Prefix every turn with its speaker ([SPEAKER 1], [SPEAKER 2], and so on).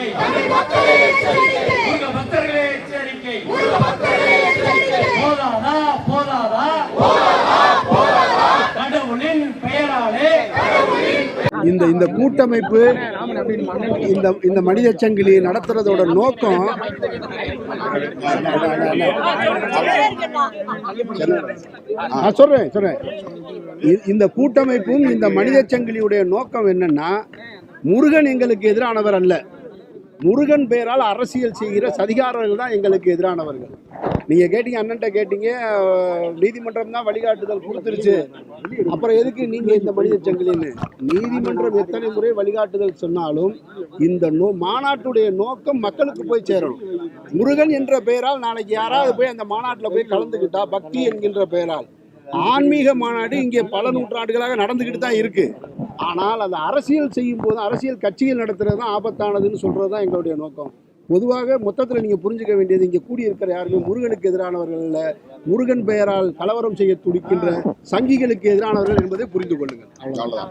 [SPEAKER 1] எச்சரிக்கை. பக்தர்களே எச்சரிக்கை. போதாதா போதாதா? கடவுளின் பெயராலே.
[SPEAKER 2] இந்த இந்த கூட்டமைப்பு இந்த இந்த மனித சங்கிலி நடத்துறதோட நோக்கம் நான் சொல்றேன் சொல்றேன். இந்த கூட்டமைப்பும் இந்த மனித சங்கிலியுடைய நோக்கம் என்னன்னா முருகன் எங்களுக்கு எதிரானவர் அல்ல. முருகன் பெயரால் அரசியல் செய்கிற சதிகாரர்கள் தான் எங்களுக்கு எதிரானவர்கள். நீங்கள் கேட்டீங்க அண்ணன்ட்ட கேட்டீங்க நீதிமன்றம் தான் வழிகாட்டுதல் கொடுத்துருச்சு. அப்புறம் எதுக்கு நீங்கள் இந்த மனித சங்கிலின்னு நீதிமன்றம் எத்தனை முறை வழிகாட்டுதல் சொன்னாலும் இந்த நோ மாநாட்டுடைய நோக்கம் மக்களுக்கு போய் சேரணும். முருகன் என்ற பெயரால் நாளைக்கு யாராவது போய் அந்த மாநாட்டில் போய் கலந்துக்கிட்டா பக்தி என்கின்ற பெயரால். ஆன்மீக மாநாடு இங்கே பல நூற்றாண்டுகளாக நடந்துக்கிட்டு தான் இருக்குது ஆனால் அந்த அரசியல் செய்யும் போது அரசியல் கட்சிகள் நடத்துறது தான் ஆபத்தானதுன்னு சொல்கிறது தான் எங்களுடைய நோக்கம். பொதுவாக மொத்தத்தில் நீங்கள் புரிஞ்சுக்க வேண்டியது இங்கே கூடியிருக்கிற யாருமே முருகனுக்கு எதிரானவர்கள் இல்லை முருகன் பெயரால் கலவரம் செய்ய துடிக்கின்ற சங்கிகளுக்கு எதிரானவர்கள் என்பதை புரிந்து கொள்ளுங்கள். அவ்வளோதான்